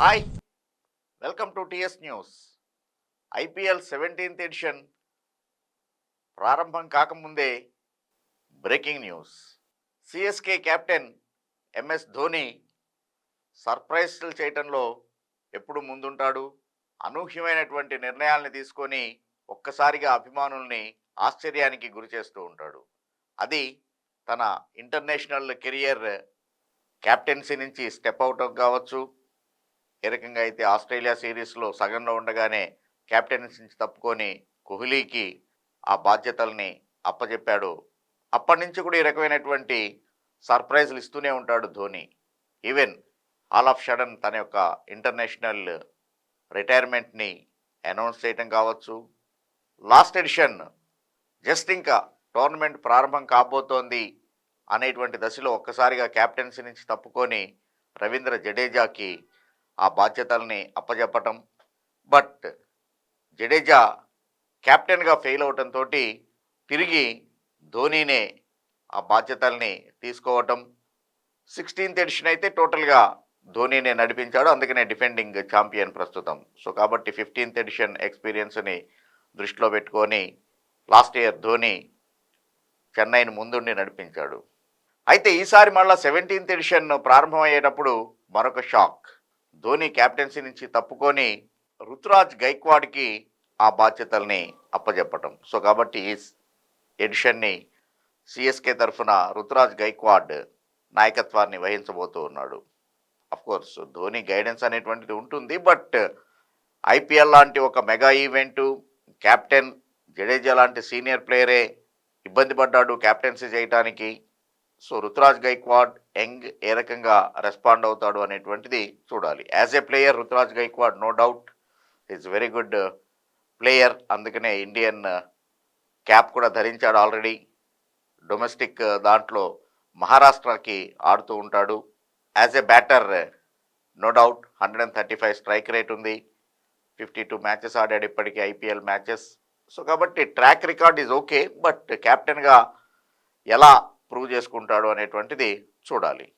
Hi. Welcome to T S news. IPL seventeenth edition ప్రారంభం కాకముందే breaking news. CSK captain M S Dhoni సర్ప్రైజ్లు చేయటంలో ఎప్పుడు ముందుంటాడు? అనూహ్యమైనటువంటి నిర్ణయాల్ని తీసుకొని ఒక్కసారిగా అభిమానుల్ని ఆశ్చర్యానికి గురి చేస్తూ ఉంటాడు. అది తన ఇంటర్నేషనల్ కెరియర్ కెప్టెన్సీ నుంచి స్టెప్ అవుట్ కావచ్చు ఏ రకంగా అయితే ఆస్ట్రేలియా సిరీస్లో సగంలో ఉండగానే కెప్టెన్సీ నుంచి తప్పుకొని కోహ్లీకి ఆ బాధ్యతల్ని అప్పచెప్పాడు అప్పటి నుంచి కూడా ఈ రకమైనటువంటి సర్ప్రైజ్లు ఇస్తూనే ఉంటాడు Dhoni. Even all of sudden తన యొక్క ఇంటర్నేషనల్ రిటైర్మెంట్ని అనౌన్స్ చేయటం కావచ్చు. లాస్ట్ ఎడిషన్ జస్ట్ ఇంకా టోర్నమెంట్ ప్రారంభం కాబోతోంది అనేటువంటి దశలో ఒక్కసారిగా కెప్టెన్సీ నుంచి తప్పుకొని రవీంద్ర జడేజాకి ఆ బాధ్యతల్ని అప్పజెప్పటం. బట్ జడేజా కెప్టెన్గా ఫెయిల్ అవటంతో తిరిగి ధోనీనే ఆ బాధ్యతల్ని తీసుకోవటం. సిక్స్టీన్త్ ఎడిషన్ అయితే టోటల్గా ధోనీనే నడిపించాడు. అందుకనే డిఫెండింగ్ ఛాంపియన్ ప్రస్తుతం. సో కాబట్టి ఫిఫ్టీన్త్ ఎడిషన్ ఎక్స్పీరియన్స్ని దృష్టిలో పెట్టుకొని లాస్ట్ ఇయర్ ధోని చెన్నైని ముందుండి నడిపించాడు. అయితే ఈసారి మళ్ళా సెవెంటీన్త్ ఎడిషన్ ప్రారంభమయ్యేటప్పుడు మరొక షాక్. ధోని కెప్టెన్సీ నుంచి తప్పుకొని రుతురాజ్ గైక్వాడ్కి ఆ బాధ్యతల్ని అప్పజెప్పటం. సో కాబట్టి ఈ ఎడిషన్ని సిఎస్కే తరఫున రుతురాజ్ గైక్వాడ్ నాయకత్వాన్ని వహించబోతూ ఉన్నాడు. కోర్స్ ధోని గైడెన్స్ అనేటువంటిది ఉంటుంది బట్ ఐపీఎల్ లాంటి ఒక మెగా ఈవెంటు క్యాప్టెన్ జడేజా లాంటి సీనియర్ ప్లేయరే ఇబ్బంది పడ్డాడు కెప్టెన్సీ చేయటానికి. సో రుతురాజ్ గైక్వాడ్ యంగ్ ఏ రకంగా రెస్పాండ్ అవుతాడు అనేటువంటిది చూడాలి. As a player Ruturaj Gaikwad no doubt is very good player అందుకనే ఇండియన్ క్యాప్ uh, కూడా ధరించాడు ఆల్రెడీ డొమెస్టిక్ uh, దాంట్లో మహారాష్ట్రకి ఆడుతూ ఉంటాడు. As a batter no doubt hundred and thirty five strike rate ఉంది. ఫిఫ్టీ టూ మ్యాచెస్ ఆడాడు ఇప్పటికీ ఐపీఎల్ మ్యాచెస్ సో కాబట్టి track record is okay but కెప్టెన్గా ఎలా ప్రూవ్ చేసుకుంటాడు అనేటువంటిది చూడాలి.